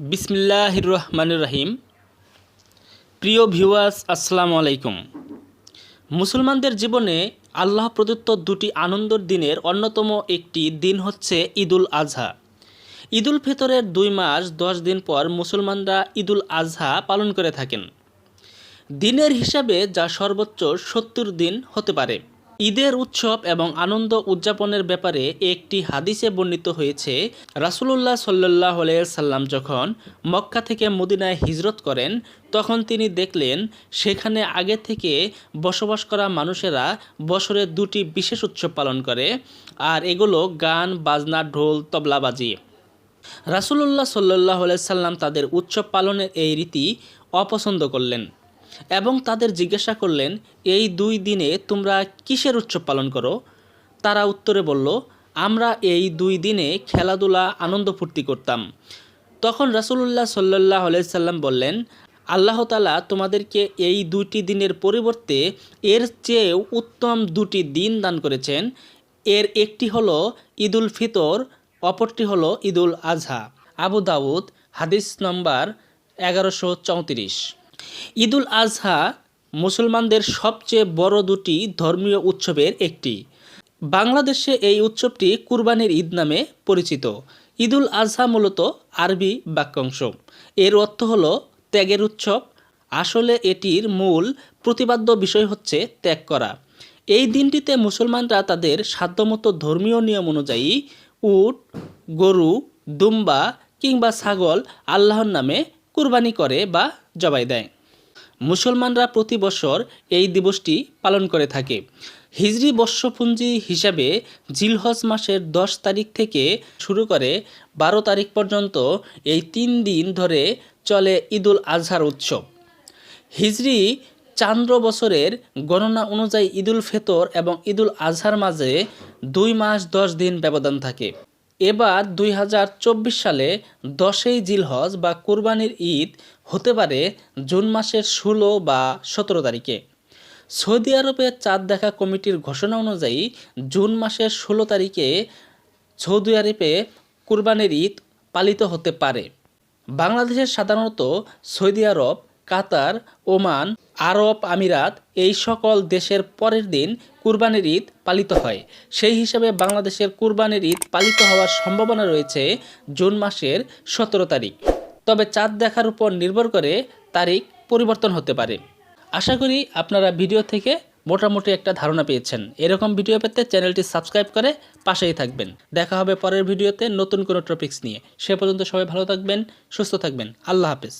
বিসমিল্লাহির রহমানির রহিম প্রিয় ভিউয়ার্স, আসসালামু আলাইকুম। মুসলমানদের জীবনে আল্লাহ প্রদত্ত দুটি আনন্দর দিনের অন্যতম একটি দিন হচ্ছে ঈদুল আজহা। ঈদুল ফিতরের দুই মাস, দশ দিন পর মুসলমানরা ঈদুল আজহা পালন করে থাকেন। দিনের হিসাবে যা সর্বোচ্চ সত্তর দিন হতে পারে। ঈদের উৎসব এবং আনন্দ উদযাপনের ব্যাপারে একটি হাদিসে বর্ণিত হয়েছে, রাসুলুল্লাহ সাল্লাহ সাল্লাম যখন মক্কা থেকে মদিনায় হিজরত করেন, তখন তিনি দেখলেন সেখানে আগে থেকে বসবাস করা মানুষেরা বছরে দুটি বিশেষ উৎসব পালন করে, আর এগুলো গান, বাজনা, ঢোল, তবলাবাজি। রাসুলুল্লাহ সাল্লাহ সাল্লাম তাদের উৎসব পালনের এই রীতি অপছন্দ করলেন। এবং তাদের জিজ্ঞাসা করলেন, এই দুই দিনে তোমরা কিসের উৎসব পালন করো? তারা উত্তরে বলল, আমরা এই দুই দিনে খেলাধুলা, আনন্দ ফুর্তি করতাম। তখন রাসুলুল্লাহ সাল্লাহ সাল্লাম বললেন, আল্লাহ তালা তোমাদেরকে এই দুইটি দিনের পরিবর্তে এর চেয়েও উত্তম দুটি দিন দান করেছেন। এর একটি হলো ঈদুল ফিতর, অপরটি হলো ঈদুল আজহা আবু দাউদ, হাদিস নম্বর এগারোশো চৌত্রিশ। ঈদুল আজহা মুসলমানদের সবচেয়ে বড় দুটি ধর্মীয় উৎসবের একটি। বাংলাদেশে এই উৎসবটি কুরবানির ঈদ নামে পরিচিত। ঈদুল আজহা মূলত আরবি বাক্যাংশ। এর অর্থ হল ত্যাগের উৎসব। আসলে এটির মূল প্রতিপাদ্য বিষয় হচ্ছে ত্যাগ করা। এই দিনটিতে মুসলমানরা তাদের সাধ্যমতো ধর্মীয় নিয়ম অনুযায়ী উট, গরু, দুম্বা কিংবা ছাগল আল্লাহর নামে কুরবানি করে বা জবাই দেয়। মুসলমানরা প্রতি বছর এই দিবসটি পালন করে থাকে। হিজরি বর্ষপুঞ্জি হিসাবে জিলহজ মাসের দশ তারিখ থেকে শুরু করে বারো তারিখ পর্যন্ত এই তিন দিন ধরে চলে ঈদুল আজহার উৎসব। হিজরি চান্দ্র বছরের গণনা অনুযায়ী ঈদুল ফেতর এবং ঈদুল আজহার মাঝে দুই মাস দশ দিন ব্যবধান থাকে। এবার দুই হাজার চব্বিশ সালে দশই জিলহজ বা কুরবানির ঈদ হতে পারে জুন মাসের ষোলো বা সতেরো তারিখে। সৌদি আরবের চাঁদ দেখা কমিটির ঘোষণা অনুযায়ী জুন মাসের ষোলো তারিখে সৌদি আরবে কুরবানির ঈদ পালিত হতে পারে। বাংলাদেশের সাধারণত সৌদি আরব, কাতার, ওমান আরব আমিরাত এই সকল দেশের পরের দিন কুরবানির ঈদ পালিত হয়। সেই হিসাবে বাংলাদেশের কুরবানির ঈদ পালিত হওয়ার সম্ভাবনা রয়েছে জুন মাসের সতেরো তারিখ। তবে চাঁদ দেখার উপর নির্ভর করে তারিখ পরিবর্তন হতে পারে। আশা করি আপনারা ভিডিও থেকে মোটামুটি একটা ধারণা পেয়েছেন। এরকম ভিডিও পেতে চ্যানেলটি সাবস্ক্রাইব করে পাশেই থাকবেন। দেখা হবে পরের ভিডিওতে নতুন কোনো টপিক্স নিয়ে। সে পর্যন্ত সবাই ভালো থাকবেন, সুস্থ থাকবেন। আল্লাহ হাফেজ।